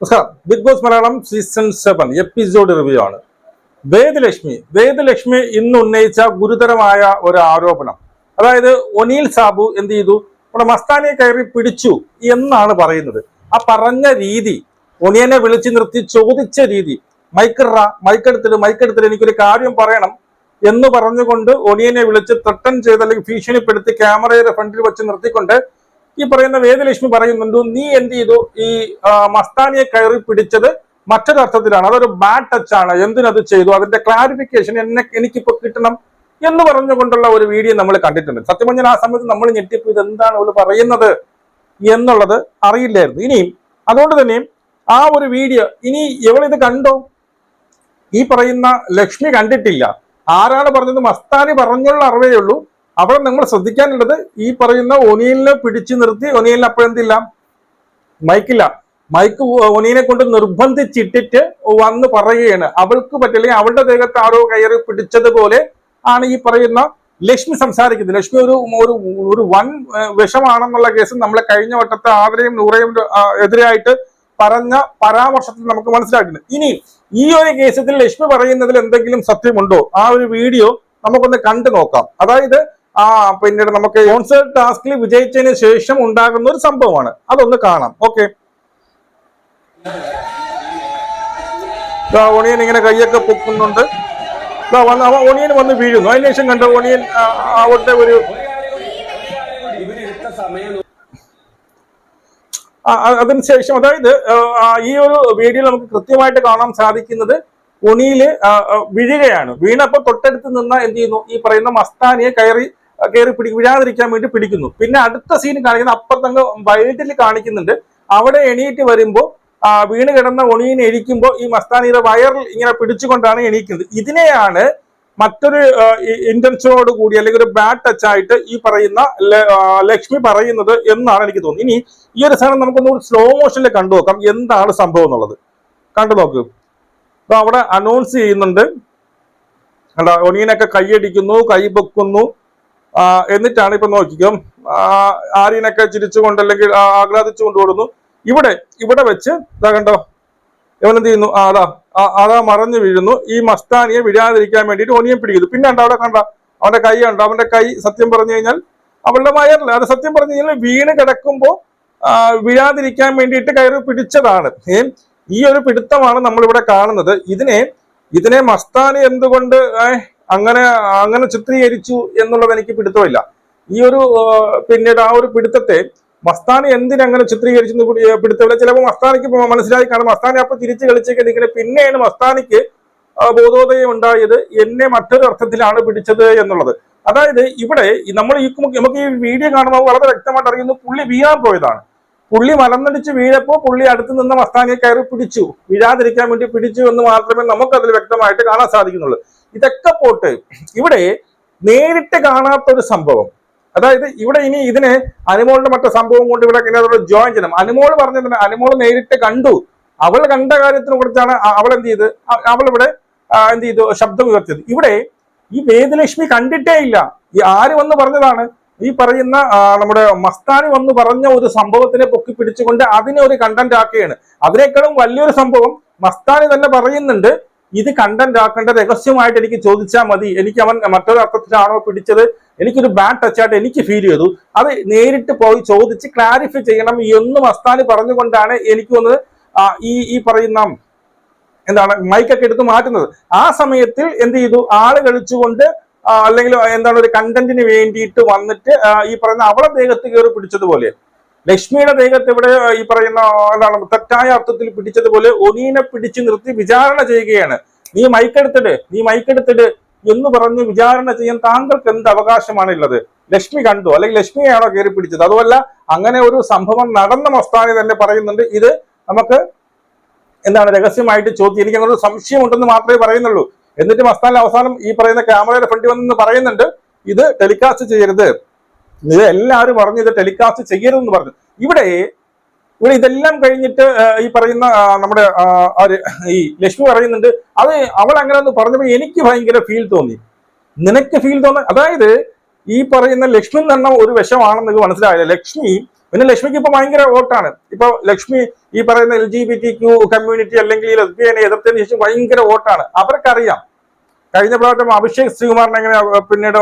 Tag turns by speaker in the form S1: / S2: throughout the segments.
S1: നമസ്കാരം. Big Boss Malayalam season seven episode review ആണ്. വേദലക്ഷ്മി വേദലക്ഷ്മി ഇന്ന് ഉന്നയിച്ച ഗുരുതരമായ ഒരു ആരോപണം. അതായത് ഒനീൽ സാബു എന്ത് ചെയ്തു? നമ്മുടെ മസ്താനെ കയറി പിടിച്ചു എന്നാണ് പറയുന്നത്. ആ പറഞ്ഞ രീതി ഒനിയനെ വിളിച്ചു നിർത്തി ചോദിച്ച രീതി മൈക്കിറ മൈക്കെടുത്തിട്ട് മൈക്കെടുത്തിട്ട് എനിക്കൊരു കാര്യം പറയണം എന്ന് പറഞ്ഞുകൊണ്ട് ഒനിയനെ വിളിച്ച് ത്രട്ടൻ ചെയ്ത് അല്ലെങ്കിൽ ഭീഷണിപ്പെടുത്തി ക്യാമറയുടെ ഫ്രണ്ടിൽ വെച്ച് നിർത്തിക്കൊണ്ട് ഈ പറയുന്ന വേദലക്ഷ്മി പറയുന്നുണ്ട് നീ എന്ത് ചെയ്തു? ഈ മസ്താനിയെ കയറി പിടിച്ചത് മറ്റൊരർത്ഥത്തിലാണ് അതൊരു ബാഡ് ടച്ച് ആണ്. എന്തിനത് ചെയ്തു? അതിന്റെ ക്ലാരിഫിക്കേഷൻ എന്നെ എനിക്കിപ്പോ കിട്ടണം എന്ന് പറഞ്ഞുകൊണ്ടുള്ള ഒരു വീഡിയോ നമ്മൾ കണ്ടിട്ടുണ്ട്. സത്യം പറഞ്ഞാൽ ആ സമയത്ത് നമ്മൾ ഞെട്ടിപ്പോ ഇത് എന്താണ് അവൾ പറയുന്നത് എന്നുള്ളത് അറിയില്ലായിരുന്നു. ഇനിയും അതുകൊണ്ട് തന്നെയും ആ ഒരു വീഡിയോ ഇനി ഇവളിത് കണ്ടോ? ഈ പറയുന്ന ലക്ഷ്മി കണ്ടിട്ടില്ല. ആരാണ് പറഞ്ഞത്? മസ്താനി പറഞ്ഞുള്ള അറിവേ ഉള്ളൂ. അവിടെ നമ്മൾ ശ്രദ്ധിക്കാനുള്ളത് ഈ പറയുന്ന ഒനിയലിനെ പിടിച്ചു നിർത്തി ഒനിയലിന് അപ്പോഴെന്തില്ല മൈക്കില്ല. മൈക്ക് ഒനിയനെ കൊണ്ട് നിർബന്ധിച്ചിട്ടിട്ട് വന്ന് പറയുകയാണ്. അവൾക്ക് പറ്റില്ല അവളുടെ ദേഹത്ത് ആരോ കയറി പിടിച്ചതുപോലെ ആണ് ഈ പറയുന്ന ലക്ഷ്മി സംസാരിക്കുന്നത്. ലക്ഷ്മി ഒരു ഒരു ഒരു വൻ വിഷമാണെന്നുള്ള കേസ് നമ്മളെ കഴിഞ്ഞ വട്ടത്തെ ആദരയും നൂറയും എതിരായിട്ട് പറഞ്ഞ പരാമർശത്തിൽ നമുക്ക് മനസ്സിലാക്കുന്നത് ഇനി ഈ ഒരു കേസത്തിൽ ലക്ഷ്മി പറയുന്നതിൽ എന്തെങ്കിലും സത്യമുണ്ടോ? ആ ഒരു വീഡിയോ നമുക്കൊന്ന് കണ്ടു നോക്കാം. അതായത് ആ പിന്നീട് നമുക്ക് കോൺസേർട്ട് ടാസ്കിൽ വിജയിച്ചതിന് ശേഷം ഉണ്ടാകുന്ന ഒരു സംഭവമാണ്. അതൊന്ന് കാണാം. ഓക്കെ. ഒണിയൻ ഇങ്ങനെ കൈയൊക്കെ പൊക്കുന്നുണ്ട്. വന്ന് ഒണിയൻ വന്ന് വീഴുന്നു. അതിന് ശേഷം കണ്ട ഒണിയൻ ആ, അവിടുത്തെ ഒരു അതിനുശേഷം അതായത് ഈ ഒരു വീഡിയോ നമുക്ക് കൃത്യമായിട്ട് കാണാൻ സാധിക്കുന്നത് ഒണിയിൽ വീഴുകയാണ്. വീണപ്പോ തൊട്ടടുത്ത് നിന്ന എന്ത് ചെയ്യുന്നു? ഈ പറയുന്ന മസ്താനിയെ കയറി കയറി പിടി വീഴാതിരിക്കാൻ വേണ്ടി പിടിക്കുന്നു. പിന്നെ അടുത്ത സീൻ കാണിക്കുന്ന അപ്പുറത്തങ്ങ് വൈൽഡിൽ കാണിക്കുന്നുണ്ട്. അവിടെ എണീറ്റ് വരുമ്പോൾ വീണ് കിടന്ന ഒണിയിനെ എഴിക്കുമ്പോൾ ഈ മസ്താനിയുടെ വയറിൽ ഇങ്ങനെ പിടിച്ചുകൊണ്ടാണ് എണീക്കുന്നത്. ഇതിനെയാണ് മറ്റൊരു ഇന്റൻഷനോട് കൂടി അല്ലെങ്കിൽ ഒരു ബാഡ് ടച്ച് ആയിട്ട് ഈ പറയുന്ന ലക്ഷ്മി പറയുന്നത് എന്നാണ് എനിക്ക് തോന്നുന്നത്. ഇനി ഈ ഒരു സാധനം നമുക്കൊന്ന് സ്ലോ മോഷനിൽ കണ്ടു നോക്കാം. എന്താണ് സംഭവം എന്നുള്ളത്. കണ്ടു നോക്ക്. അപ്പൊ അവിടെ അനൗൺസ് ചെയ്യുന്നുണ്ട്. കണ്ടോ? ഒണീനൊക്കെ കൈയടിക്കുന്നു കൈ പൊക്കുന്നു. എന്നിട്ടാണ് ഇപ്പൊ നോക്കിക്കും. ആര്യനൊക്കെ ചിരിച്ചുകൊണ്ട് അല്ലെങ്കിൽ ആഹ്ലാദിച്ചു ആഹ്ലാദിച്ചുകൊണ്ട് ഓടുന്നു. ഇവിടെ ഇവിടെ വെച്ച് ഇതാ കണ്ടോ? ഇവൻ എന്ത് ചെയ്യുന്നു അതാ അതാ മറഞ്ഞു വീഴുന്നു. ഈ മസ്താനിയെ വിഴാതിരിക്കാൻ വേണ്ടിട്ട് ഒനിയൻ പിടിക്കുന്നു. പിന്നെ ഉണ്ടോ അവിടെ കണ്ട? അവന്റെ കൈ ഉണ്ട് അവന്റെ കൈ സത്യം പറഞ്ഞു കഴിഞ്ഞാൽ അവളുടെ വയറില്ല അത് സത്യം പറഞ്ഞു കഴിഞ്ഞാൽ വീണ് കിടക്കുമ്പോ ആ, വീഴാതിരിക്കാൻ വേണ്ടിയിട്ട് കയറി പിടിച്ചതാണ്. ഈ ഒരു പിടുത്തമാണ് നമ്മളിവിടെ കാണുന്നത്. ഇതിനെ ഇതിനെ മസ്താനി എന്തുകൊണ്ട് അങ്ങനെ അങ്ങനെ ചിത്രീകരിച്ചു എന്നുള്ളത് എനിക്ക് പിടുത്തമില്ല. ഈ ഒരു പിന്നീട് ആ ഒരു പിടുത്തത്തെ മസ്താനി എന്തിനങ്ങനെ ചിത്രീകരിച്ചു പിടുത്തമില്ല. ചിലപ്പോൾ മസ്താനിക്ക് മനസ്സിലായി കാരണം മസ്താനി അപ്പൊ തിരിച്ചു കളിച്ചേക്ക് ഇങ്ങനെ പിന്നെയാണ് മസ്താനിക്ക് ബോധോദയം ഉണ്ടായത് എന്നെ മറ്റൊരു അർത്ഥത്തിലാണ് പിടിച്ചത് എന്നുള്ളത്. അതായത് ഇവിടെ നമ്മൾ ഈ നമുക്ക് ഈ വീഡിയോ കാണുമ്പോൾ വളരെ വ്യക്തമായിട്ട് അറിയുന്നു പുള്ളി വീഴാൻ പോയതാണ്. പുള്ളി മലന്നടിച്ച് വീഴപ്പോ പുള്ളി അടുത്ത് നിന്ന് മസ്താനിയെ കയറി പിടിച്ചു. വീഴാതിരിക്കാൻ വേണ്ടി പിടിച്ചു എന്ന് മാത്രമേ നമുക്ക് അതിൽ വ്യക്തമായിട്ട് കാണാൻ സാധിക്കുന്നുള്ളൂ. ഇതൊക്കെ പോട്ട് ഇവിടെ നേരിട്ട് കാണാത്ത ഒരു സംഭവം. അതായത് ഇവിടെ ഇനി ഇതിനെ അനുമോളിന്റെ മറ്റു സംഭവം കൊണ്ട് ഇവിടെ ഇങ്ങനെ ജോയിൻ ചെയ്യണം. അനുമോൾ പറഞ്ഞതിന് അനുമോൾ നേരിട്ട് കണ്ടു. അവൾ കണ്ട കാര്യത്തിനെ കുറിച്ചാണ് അവൾ എന്ത് ചെയ്ത്? ഇവിടെ എന്ത് ചെയ്തു? ശബ്ദം ഉയർത്തിയത്. ഇവിടെ ഈ വേദലക്ഷ്മി കണ്ടിട്ടേ ഇല്ല. ഈ ആര് വന്ന് പറഞ്ഞതാണ്? ഈ പറയുന്ന നമ്മുടെ മസ്താനി വന്ന് പറഞ്ഞ ഒരു സംഭവത്തിനെ പൊക്കി പിടിച്ചുകൊണ്ട് അതിനെ ഒരു കണ്ടന്റ് ആക്കുകയാണ്. അതിനേക്കാളും വലിയൊരു സംഭവം മസ്താനി തന്നെ പറയുന്നുണ്ട്. ഇത് കണ്ടന്റ് ആക്കേണ്ട രഹസ്യമായിട്ട് എനിക്ക് ചോദിച്ചാൽ മതി. എനിക്ക് അവൻ മറ്റൊരു അർത്ഥത്തിലാണോ പിടിച്ചത്? എനിക്കൊരു ബാഡ് ടച്ച് ആയിട്ട് എനിക്ക് ഫീൽ ചെയ്തു. അത് നേരിട്ട് പോയി ചോദിച്ച് ക്ലാരിഫൈ ചെയ്യണം. എന്ന് അസ്താനി പറഞ്ഞുകൊണ്ടാണ് എനിക്ക് തോന്നുന്നത് ഈ ഈ പറയുന്ന എന്താണ് മൈക്കൊക്കെ എടുത്ത് മാറ്റുന്നത്. ആ സമയത്തിൽ എന്ത് ചെയ്തു? ആൾ കളിച്ചുകൊണ്ട് അല്ലെങ്കിൽ എന്താണ് ഒരു കണ്ടന്റിന് വേണ്ടിയിട്ട് വന്നിട്ട് ഈ പറയുന്ന അവളെ ദേഹത്ത് കയറി പിടിച്ചതുപോലെ ലക്ഷ്മിയുടെ ദേഹത്ത് ഇവിടെ ഈ പറയുന്ന എന്താണ് തെറ്റായ അർത്ഥത്തിൽ പിടിച്ചതുപോലെ ഒനീനെ പിടിച്ചു നിർത്തി വിചാരണ ചെയ്യുകയാണ്. നീ മൈക്കെടുത്തിട് നീ മൈക്കെടുത്തിട് എന്ന് പറഞ്ഞ് വിചാരണ ചെയ്യാൻ താങ്കൾക്ക് എന്ത് അവകാശമാണ് ഉള്ളത് ലക്ഷ്മി കണ്ടു അല്ലെങ്കിൽ ലക്ഷ്മിയാണോ കയറി പിടിച്ചത്? അതുമല്ല അങ്ങനെ ഒരു സംഭവം നടന്ന മസ്താനി തന്നെ പറയുന്നുണ്ട്. ഇത് നമുക്ക് എന്താണ് രഹസ്യമായിട്ട് ചോദ്യം? എനിക്ക് അങ്ങനെ ഒരു സംശയമുണ്ടെന്ന് മാത്രമേ പറയുന്നുള്ളൂ. എന്നിട്ട് മസ്താനിൽ അവസാനം ഈ പറയുന്ന ക്യാമറയുടെ ഫ്രണ്ടിൽ വന്നെന്ന് പറയുന്നുണ്ട് ഇത് ടെലികാസ്റ്റ് ചെയ്യരുത്. ഇത് എല്ലാവരും പറഞ്ഞു ഇത് ടെലികാസ്റ്റ് ചെയ്യരുതെന്ന് പറഞ്ഞു. ഇവിടെ ഇവിടെ ഇതെല്ലാം കഴിഞ്ഞിട്ട് ഈ പറയുന്ന നമ്മുടെ ഈ ലക്ഷ്മി പറയുന്നുണ്ട് അത് അവൾ അങ്ങനെ ഒന്ന് പറഞ്ഞപ്പോൾ എനിക്ക് ഭയങ്കര ഫീൽ തോന്നി. നിനക്ക് ഫീൽ തോന്നി അതായത് ഈ പറയുന്ന ലക്ഷ്മി തന്നെ ഒരു വിഷമാണെന്ന് മനസ്സിലായില്ല. ലക്ഷ്മി പിന്നെ ലക്ഷ്മിക്ക് ഇപ്പൊ ഭയങ്കര വോട്ടാണ് ഇപ്പൊ ലക്ഷ്മി ഈ പറയുന്ന L G B T Q community അല്ലെങ്കിൽ ലെസ്ബിയനെ എതിർത്തതിന് ശേഷം ഭയങ്കര വോട്ടാണ് അവർക്കറിയാം കഴിഞ്ഞ പ്രാവശ്യം അഭിഷേക് ശ്രീകുമാറിനെങ്ങനെ പിന്നീട്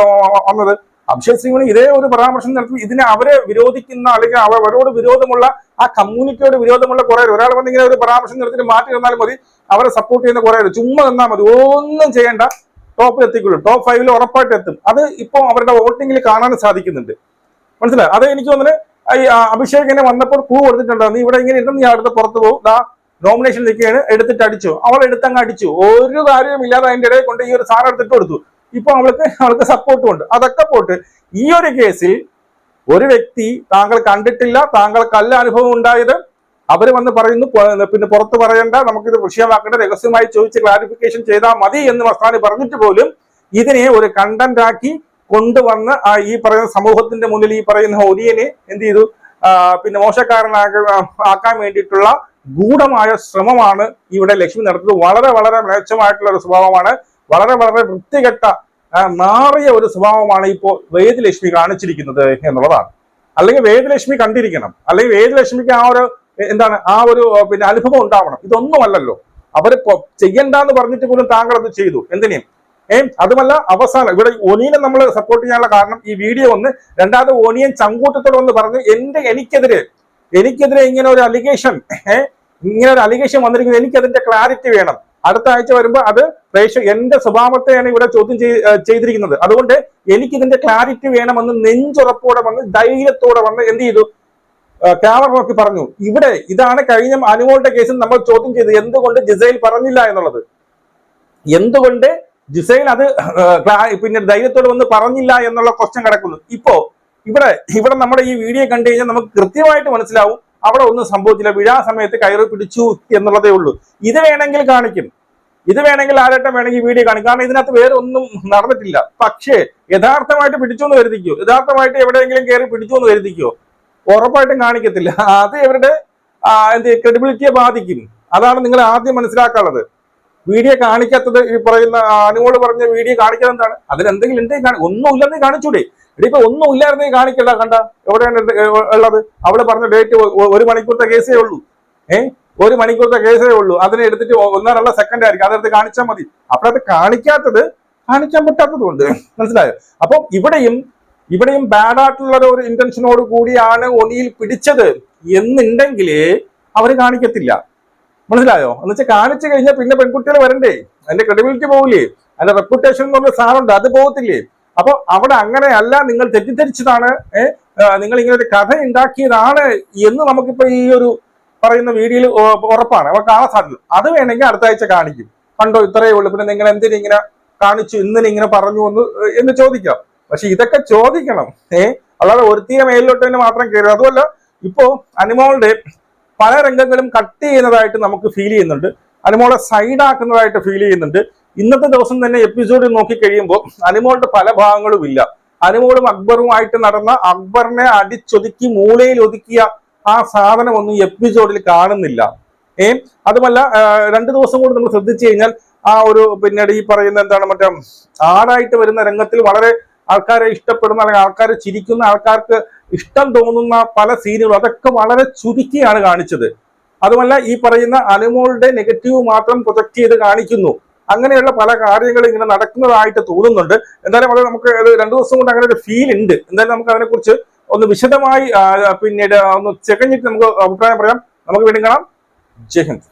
S1: വന്നത്? അഭിഷേക് സിംഗിന് ഇതേ ഒരു പരാമർശം നടത്തി. ഇതിനെ അവരെ വിരോധിക്കുന്ന അല്ലെങ്കിൽ അവ- അവരോട് വിരോധമുള്ള ആ കമ്മ്യൂണിറ്റിയോട് വിരോധമുള്ള കുറെ ഒരാൾ വന്ന് ഇങ്ങനെ ഒരു പരാമർശം നടത്തിയിട്ട് മാറ്റി തന്നാലും മതി. അവരെ സപ്പോർട്ട് ചെയ്യുന്ന കുറെ. ചുമ്മാ നിന്നാൽ മതി. ഒന്നും ചെയ്യേണ്ട. ടോപ്പിൽ എത്തിക്കുള്ളൂ. ടോപ്പ് ഫൈവിൽ ഉറപ്പായിട്ട് എത്തും. അത് ഇപ്പോൾ അവരുടെ വോട്ടിങ്ങിൽ കാണാൻ സാധിക്കുന്നുണ്ട്. മനസ്സിലായി? അത് എനിക്ക് തോന്നുന്നത് ഈ അഭിഷേക് ഇങ്ങനെ വന്നപ്പോൾ പൂ കൊടുത്തിട്ടുണ്ടോ നീ ഇവിടെ ഇങ്ങനെ ഇരുന്ന് നീ അടുത്ത് പുറത്ത് പോകും. ദാ നോമിനേഷൻ നിൽക്കുകയാണ്. എടുത്തിട്ട് അടിച്ചു. അവൾ എടുത്തങ്ങ് അടിച്ചു. ഒരു കാര്യവും ഇല്ലാതെ അതിന്റെ ഇടയിൽ കൊണ്ട് ഈ ഒരു സാധനം എടുത്തിട്ട് കൊടുത്തു. ഇപ്പൊ അവൾക്ക് അവൾക്ക് സപ്പോർട്ടും ഉണ്ട്. അതൊക്കെ പോട്ട്. ഈ ഒരു കേസിൽ ഒരു വ്യക്തി താങ്കൾ കണ്ടിട്ടില്ല താങ്കൾക്കല്ല അനുഭവം ഉണ്ടായത് അവർ വന്ന് പറയുന്നു പിന്നെ പുറത്ത് പറയണ്ട നമുക്കിത് വിഷയമാക്കേണ്ട രഹസ്യമായി ചോദിച്ച് ക്ലാരിഫിക്കേഷൻ ചെയ്താൽ മതി എന്ന് മസ്താനി പറഞ്ഞിട്ട് പോലും ഇതിനെ ഒരു കണ്ടന്റ് ആക്കി കൊണ്ടുവന്ന് ആ ഈ പറയുന്ന സമൂഹത്തിന്റെ മുന്നിൽ ഈ പറയുന്ന ഒരിയനെ എന്ത് ചെയ്തു? പിന്നെ മോശക്കാരനാക ആക്കാൻ വേണ്ടിയിട്ടുള്ള ഗൂഢമായ ശ്രമമാണ് ഇവിടെ ലക്ഷ്മി നടത്തുന്നത്. വളരെ വളരെ മ്ലേച്ഛമായിട്ടുള്ള ഒരു സ്വഭാവമാണ്. വളരെ വളരെ വൃത്തികെട്ട നാറിയ ഒരു സ്വഭാവമാണ് ഇപ്പോൾ വേദലക്ഷ്മി കാണിച്ചിരിക്കുന്നത് എന്നുള്ളതാണ്. അല്ലെങ്കിൽ വേദലക്ഷ്മി കണ്ടിരിക്കണം. അല്ലെങ്കിൽ വേദലക്ഷ്മിക്ക് ആ ഒരു എന്താണ് ആ ഒരു പിന്നെ അനുഭവം ഉണ്ടാവണം. ഇതൊന്നുമല്ലല്ലോ. അവർ ചെയ്യണ്ടെന്ന് പറഞ്ഞിട്ട് പോലും താങ്കൾ അത് ചെയ്തു. എന്തിനേയും ഏ അതുമല്ല അവസാനം ഇവിടെ ഒനിയനെ നമ്മൾ സപ്പോർട്ട് ചെയ്യാനുള്ള കാരണം ഈ വീഡിയോ ഒന്ന് രണ്ടാമത് ഒനിയൻ ചങ്കൂട്ടത്തോടെ ഒന്ന് പറഞ്ഞു എന്റെ എനിക്കെതിരെ എനിക്കെതിരെ ഇങ്ങനെ ഒരു അലിഗേഷൻ ഇങ്ങനെ ഒരു അലിഗേഷൻ വന്നിരിക്കുന്നത് എനിക്ക് അതിന്റെ ക്ലാരിറ്റി വേണം. അടുത്ത ആഴ്ച വരുമ്പോൾ അത് പ്രേക്ഷ എന്റെ സ്വഭാവത്തെയാണ് ഇവിടെ ചോദ്യം ചെയ്തിരിക്കുന്നത്. അതുകൊണ്ട് എനിക്ക് ഇതിന്റെ ക്ലാരിറ്റി വേണമെന്ന് നെഞ്ചുറപ്പോടെ വന്ന് ധൈര്യത്തോടെ വന്ന് എന്ത് ചെയ്തു? ക്യാമറ നോക്കി പറഞ്ഞു. ഇവിടെ ഇതാണ് കഴിഞ്ഞ അനുമോളുടെ കേസിൽ നമ്മൾ ചോദ്യം ചെയ്തത്. എന്തുകൊണ്ട് ജിസൈൽ പറഞ്ഞില്ല എന്നുള്ളത്? എന്തുകൊണ്ട് ജിസൈൽ അത് പിന്നെ ധൈര്യത്തോടെ വന്ന് പറഞ്ഞില്ല എന്നുള്ള ക്വസ്റ്റ്യൻ കിടക്കുന്നു. ഇപ്പോ ഇവിടെ ഇവിടെ നമ്മുടെ ഈ വീഡിയോ കണ്ടു കഴിഞ്ഞാൽ നമുക്ക് കൃത്യമായിട്ട് മനസ്സിലാവും അവിടെ ഒന്നും സംഭവിച്ചില്ല. വിഴാ സമയത്ത് കയറ് പിടിച്ചു എന്നുള്ളതേ ഉള്ളൂ. ഇത് വേണമെങ്കിൽ കാണിക്കും. ഇത് വേണമെങ്കിൽ ആരട്ടം വേണമെങ്കിൽ വീഡിയോ കാണിക്കും. കാരണം ഇതിനകത്ത് വേറെ ഒന്നും നടന്നിട്ടില്ല. പക്ഷേ യഥാർത്ഥമായിട്ട് പിടിച്ചു എന്ന് കരുതിക്കോ? യഥാർത്ഥമായിട്ട് എവിടെയെങ്കിലും കയറി പിടിച്ചു എന്ന് കരുതിക്കോ? ഉറപ്പായിട്ടും കാണിക്കത്തില്ല. അത് ഇവരുടെ എന്ത് ക്രെഡിബിലിറ്റിയെ ബാധിക്കും. അതാണ് നിങ്ങൾ ആദ്യം മനസ്സിലാക്കാനുള്ളത്. വീഡിയോ കാണിക്കാത്തത് ഈ പറയുന്ന അനുമോൾ പറഞ്ഞ വീഡിയോ കാണിക്കാതെ എന്താണ്? അതിൽ എന്തെങ്കിലും ഉണ്ടെങ്കിൽ കാണി- ഒന്നും ഇല്ലെന്നേ കാണിച്ചൂടെ. ഇപ്പൊ ഒന്നും ഇല്ലായിരുന്നേ കാണിക്കണ്ട കണ്ട? എവിടെയാണ് ഉള്ളത്? അവൾ പറഞ്ഞ ഡേറ്റ് ഒരു മണിക്കൂറത്തെ കേസേ ഉള്ളൂ. ഏ? ഒരു മണിക്കൂറത്തെ കേസേ ഉള്ളൂ. അതിനെ എടുത്തിട്ട് ഒന്നരള്ള സെക്കൻഡ് ആയിരിക്കും. അതെടുത്ത് കാണിച്ചാൽ മതി. അപ്പോൾ കാണിക്കാത്തത് കാണിക്കാൻ പറ്റാത്തത് കൊണ്ട് മനസ്സിലായോ? അപ്പൊ ഇവിടെയും ഇവിടെയും ബാഡ് ആയിട്ടുള്ള ഒരു ഇന്റൻഷനോട് കൂടിയാണ് ഒനിയിൽ പിടിച്ചത് എന്നുണ്ടെങ്കിൽ അവർ കാണിക്കത്തില്ല. മനസ്സിലായോ? എന്ന് വെച്ചാൽ കാണിച്ചു കഴിഞ്ഞാൽ പിന്നെ പെൺകുട്ടികൾ വരണ്ടേ? അതിന്റെ ക്രെഡിബിലിറ്റി പോകില്ലേ അതിന്റെ റെപ്യൂട്ടേഷൻ എന്ന് പറഞ്ഞ അത് പോകത്തില്ലേ? അപ്പൊ അവിടെ അങ്ങനെയല്ല നിങ്ങൾ തെറ്റിദ്ധരിച്ചതാണ് നിങ്ങൾ ഇങ്ങനെ ഒരു കഥ ഉണ്ടാക്കിയതാണ് എന്ന് നമുക്കിപ്പോ ഈ ഒരു പറയുന്ന വീഡിയോയിൽ ഉറപ്പാണ്. അവ കാണാൻ സാധിക്കും അത് വേണമെങ്കിൽ അടുത്ത ആഴ്ച കാണിക്കും. കണ്ടോ ഇത്രയേ ഉള്ളൂ. പിന്നെ നിങ്ങൾ എന്തിനിങ്ങനെ കാണിച്ചു ഇങ്ങനെ പറഞ്ഞു എന്ന് എന്ന് ചോദിക്കാം. പക്ഷെ ഇതൊക്കെ ചോദിക്കണം ഏ. അല്ലാതെ ഒരുത്തിയ മേലിലോട്ട് തന്നെ മാത്രം കയറി. അതുമല്ല ഇപ്പോ അനുമോളുടെ പല രംഗങ്ങളും കട്ട് ചെയ്യുന്നതായിട്ട് നമുക്ക് ഫീൽ ചെയ്യുന്നുണ്ട്. അനുമോളെ സൈഡാക്കുന്നതായിട്ട് ഫീൽ ചെയ്യുന്നുണ്ട്. ഇന്നത്തെ ദിവസം തന്നെ എപ്പിസോഡ് നോക്കി കഴിയുമ്പോൾ അനുമോളുടെ പല ഭാഗങ്ങളും ഇല്ല. അനുമോളും അക്ബറുമായിട്ട് നടന്ന അക്ബറിനെ അടിച്ചൊതുക്കി മൂലയിൽ ഒതുക്കിയ ആ സാധനം ഒന്നും എപ്പിസോഡിൽ കാണുന്നില്ല. ഏ? അതുമല്ല രണ്ടു ദിവസം കൂടി നമ്മൾ ശ്രദ്ധിച്ചു കഴിഞ്ഞാൽ ആ ഒരു പിന്നീട് ഈ പറയുന്ന എന്താണ് മറ്റേ ആടായിട്ട് വരുന്ന രംഗത്തിൽ വളരെ ആൾക്കാരെ ഇഷ്ടപ്പെടുന്ന അല്ലെങ്കിൽ ആൾക്കാരെ ചിരിക്കുന്ന ആൾക്കാർക്ക് ഇഷ്ടം തോന്നുന്ന പല സീനുകളും അതൊക്കെ വളരെ ചുരുക്കിയാണ് കാണിച്ചത്. അതുമല്ല ഈ പറയുന്ന അനുമോളുടെ നെഗറ്റീവ് മാത്രം പ്രൊജക്ട് ചെയ്ത് കാണിക്കുന്നു. അങ്ങനെയുള്ള പല കാര്യങ്ങളും ഇങ്ങനെ നടക്കുന്നതായിട്ട് തോന്നുന്നുണ്ട്. എന്തായാലും അത് നമുക്ക് രണ്ടു ദിവസം കൊണ്ട് അങ്ങനെ ഒരു ഫീൽ ഉണ്ട്. എന്തായാലും നമുക്ക് അതിനെക്കുറിച്ച് ഒന്ന് വിശദമായി പിന്നീട് ഒന്ന് ചെക്കഞ്ഞിട്ട് നമുക്ക് അഭിപ്രായം പറയാം. നമുക്ക് വീണ്ടും കാണാം. ജയ് ഹിന്ദ്.